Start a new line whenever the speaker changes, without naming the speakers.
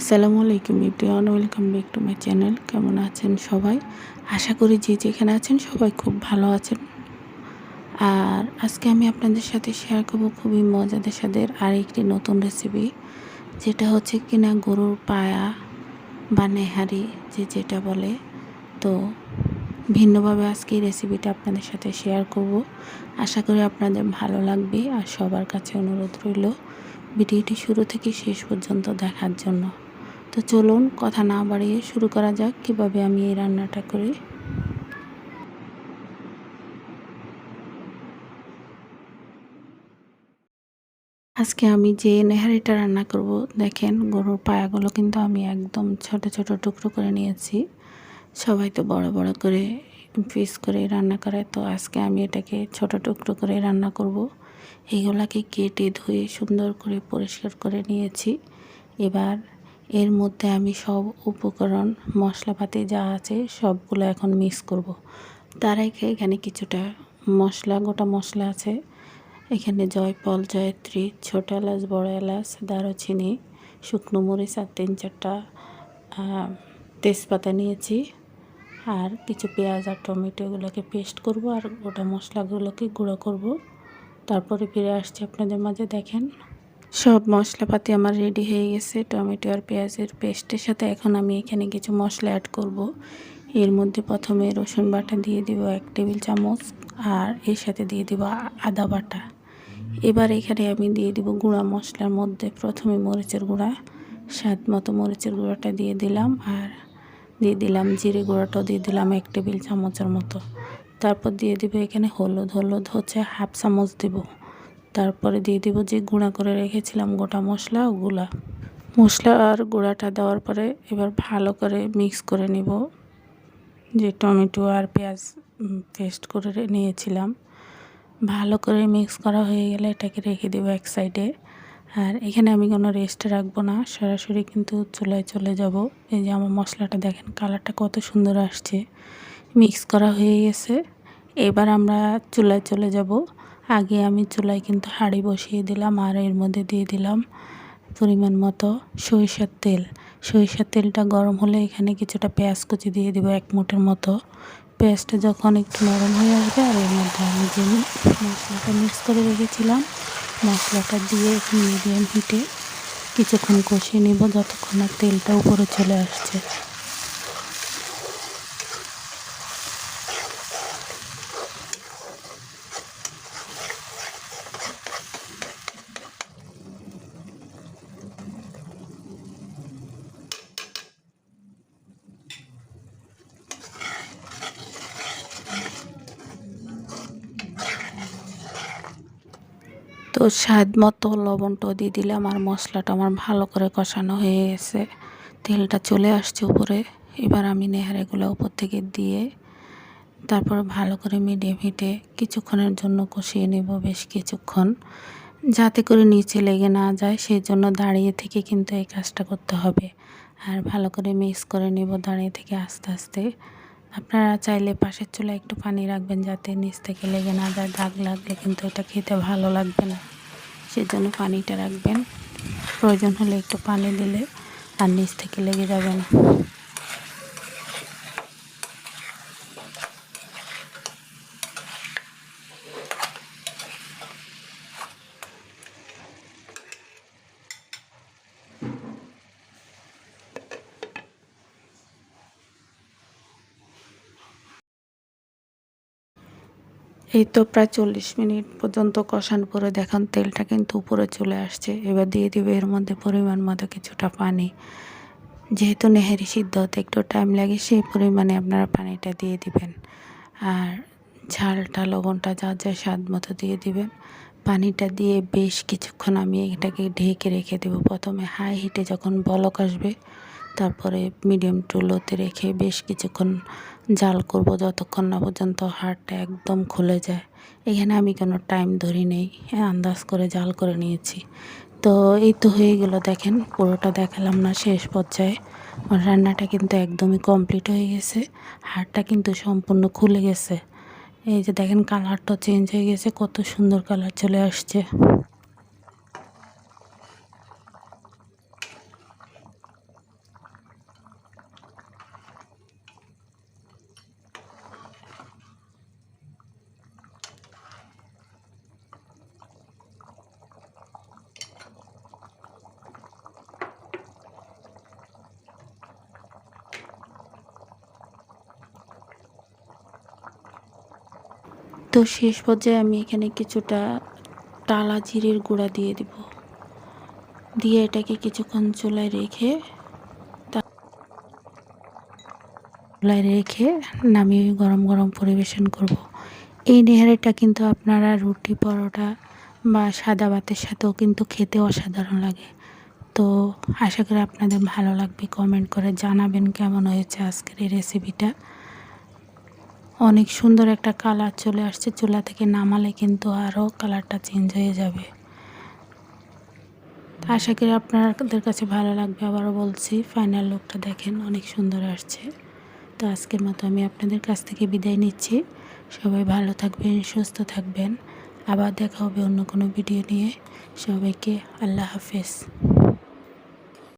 আসসালামু আলাইকুম everyone welcome back to my channel. কেমন আছেন সবাই? আশা করি যে যেখানে আছেন সবাই খুব ভালো আছেন। আর আজকে আমি আপনাদের সাথে শেয়ার করব খুবই মজাদার সাথে আর একটি নতুন রেসিপি যেটা হচ্ছে কিনা গরুর পায়া বা নেহারি, যে যেটা বলে। তো ভিন্নভাবে আজকে এই রেসিপিটা আপনাদের সাথে শেয়ার করব। আশা করি আপনাদের ভালো লাগবে আর সবার কাছে অনুরোধ রইল, ভিডিওটি শুরু থেকে শেষ পর্যন্ত দেখার জন্য। তো চলুন কথা না বাড়িয়ে শুরু করা যাক কীভাবে আমি এই রান্নাটা করি। আজকে আমি যে নেহারিটা রান্না করব, দেখেন গরুর পায়াগুলো কিন্তু আমি একদম ছোট ছোট টুকরো করে নিয়েছি। সবাই তো বড় বড় করে পিস করে রান্না করে, তো আজকে আমি এটাকে ছোট টুকরো করে রান্না করব। এইগুলাকে কেটে ধুয়ে সুন্দর করে পরিষ্কার করে নিয়েছি। এবার এর মধ্যে আমি সব উপকরণ, মশলাপাতি যা আছে সবগুলো এখন মিক্স করব। তার আগে এখানে কিছুটা মশলা, গোটা মশলা আছে। এখানে জয়ফল, জয়ত্রী, ছোট এলাচ, বড় এলাচ, দারুচিনি, শুকনো মরিচ আর তিন চারটা তেজপাতা নিয়েছি। আর কিছু পেঁয়াজ আর টমেটো এগুলোকে পেস্ট করব আর গোটা মশলাগুলোকে গুঁড়ো করব। তারপরে ফিরে আসছি আপনাদের মাঝে, দেখেন। সব মশলাপাতি আমার রেডি হয়ে গেছে। টমেটো আর পেঁয়াজের পেস্টের সাথে এখন আমি এখানে কিছু মশলা অ্যাড করব। এর মধ্যে প্রথমে রসুন বাটা দিয়ে দিব এক টেবিল চামচ আর এর সাথে দিয়ে দিব আদা বাটা। এবার এখানে আমি দিয়ে দিব গুঁড়া মশলার মধ্যে প্রথমে মরিচের গুঁড়া, স্বাদ মতো মরিচের গুঁড়াটা দিয়ে দিলাম আর দিয়ে দিলাম জিরে গুঁড়াটাও দিয়ে দিলাম এক টেবিল চামচের মতো। তারপর দিয়ে দিব এখানে হলুদ হলুদ হচ্ছে হাফ চামচ দেব। তারপরে দিয়ে দিব যে গুঁড়া করে রেখেছিলাম গোটা মশলা, ওগুলা। মশলা আর গুঁড়াটা দেওয়ার পরে এবার ভালো করে মিক্স করে নিব। যে টমেটো আর পেঁয়াজ পেস্ট করে নিয়েছিলাম। ভালো করে মিক্স করা হয়ে গেলে এটাকে রেখে দেবো এক সাইডে আর এখানে আমি কোনো রেস্ট রাখব না, সরাসরি কিন্তু চুলায় চলে যাব। এই যে আমার মশলাটা দেখেন কালারটা কত সুন্দর আসছে। মিক্স করা হয়ে গেছে। এবার আমরা চুলায় চলে যাব। আগে আমি চুলায় কিন্তু হাঁড়ি বসিয়ে দিলাম আর এর মধ্যে দিয়ে দিলাম পরিমাণ মতো সরিষার তেল। সরিষার তেলটা গরম হলে এখানে কিছুটা পেঁয়াজ কুচি দিয়ে দিব এক মুঠের মতো। পেঁয়াজটা যখন একটু নরম হয়ে আসবে আর এর মধ্যে আমি যে মশলাটা মিক্স করে রেখেছিলাম, মশলাটা দিয়ে মিডিয়াম হিটে কিছুক্ষণ কষিয়ে নিব যতক্ষণ না তেলটা উপরে চলে আসছে। তো স্বাদ মতো লবণটাও দিয়ে দিলাম আর মশলাটা আমার ভালো করে কষানো হয়ে গেছে। তেলটা চলে আসছে উপরে। এবার আমি নেহারেগুলো উপর থেকে দিয়ে তারপর ভালো করে মিডিয়াম হিটে কিছুক্ষণের জন্য কষিয়ে নেব বেশ কিছুক্ষণ। যাতে করে নিচে লেগে না যায় সেই জন্য দাঁড়িয়ে থেকে কিন্তু এই কাজটা করতে হবে। আর ভালো করে মিক্স করে নেব দাঁড়িয়ে থেকে আস্তে আস্তে। আপনারা চাইলে পাশের চুলা একটু পানি রাখবেন যাতে নিচ থেকে লেগে না যায়, দাগ লাগলে কিন্তু এটা খেতে ভালো লাগবে না। সেজন্য পানিটা রাখবেন। প্রয়োজন হলে একটু পানি দিলে আর নিচ থেকে লেগে যাবে না। এই তো প্রায় চল্লিশ মিনিট পর্যন্ত কষান পরে দেখান তেলটা কিন্তু উপরে চলে আসছে। এবার দিয়ে দিবে এর মধ্যে পরিমাণ মতো কিছুটা পানি। যেহেতু নেহেরি সিদ্ধ হতে একটু টাইম লাগে, সেই পরিমাণে আপনারা পানিটা দিয়ে দিবেন। আর ঝালটা, লবণটা যা যা স্বাদ মতো দিয়ে দিবেন। পানিটা দিয়ে বেশ কিছুক্ষণ আমি এটাকে ঢেকে রেখে দেবো। প্রথমে হাই হিটে যখন বলক আসবে তারপরে মিডিয়াম টু লোতে রেখে বেশ কিছুক্ষণ জাল করব যতক্ষণ না পর্যন্ত হাড়টা একদম খুলে যায়। এখানে আমি কোনো টাইম ধরি নেই, আন্দাজ করে জাল করে নিয়েছি। তো এই তো হয়ে গেলো দেখেন, পুরোটা দেখালাম না শেষ পর্যায়ে। রান্নাটা কিন্তু একদমই কমপ্লিট হয়ে গেছে, হাড়টা কিন্তু সম্পূর্ণ খুলে গেছে। এই যে দেখেন কালারটা চেঞ্জ হয়ে গেছে, কত সুন্দর কালার চলে আসছে। তো শেষ পর্যায়ে আমি এখানে কিছুটা টালা জিরের গুঁড়া দিয়ে দিব। দিয়ে এটাকে কিছুক্ষণ চুলায় রেখে চুলায় রেখে নামিয়ে গরম গরম পরিবেশন করব। এই নেহারিটা কিন্তু আপনারা রুটি, পরোটা বা সাদা ভাতের সাথেও কিন্তু খেতে অসাধারণ লাগে। তো আশা করি আপনাদের ভালো লাগবে। কমেন্ট করে জানাবেন কেমন হয়েছে আজকের এই রেসিপিটা অনেক সুন্দর একটা কালার চলে আসছে। চুলা থেকে নামালে কিন্তু আরও কালারটা চেঞ্জ হয়ে যাবে। আশা করি আপনাদের কাছে ভালো লাগবে। আবারও বলছি ফাইনাল লুকটা দেখেন, অনেক সুন্দর আসছে। তো আজকের মতো আমি আপনাদের কাছ থেকে বিদায় নিচ্ছি। সবাই ভালো থাকবেন, সুস্থ থাকবেন। আবার দেখা হবে অন্য কোনো ভিডিও নিয়ে। সবাইকে আল্লাহ হাফেজ।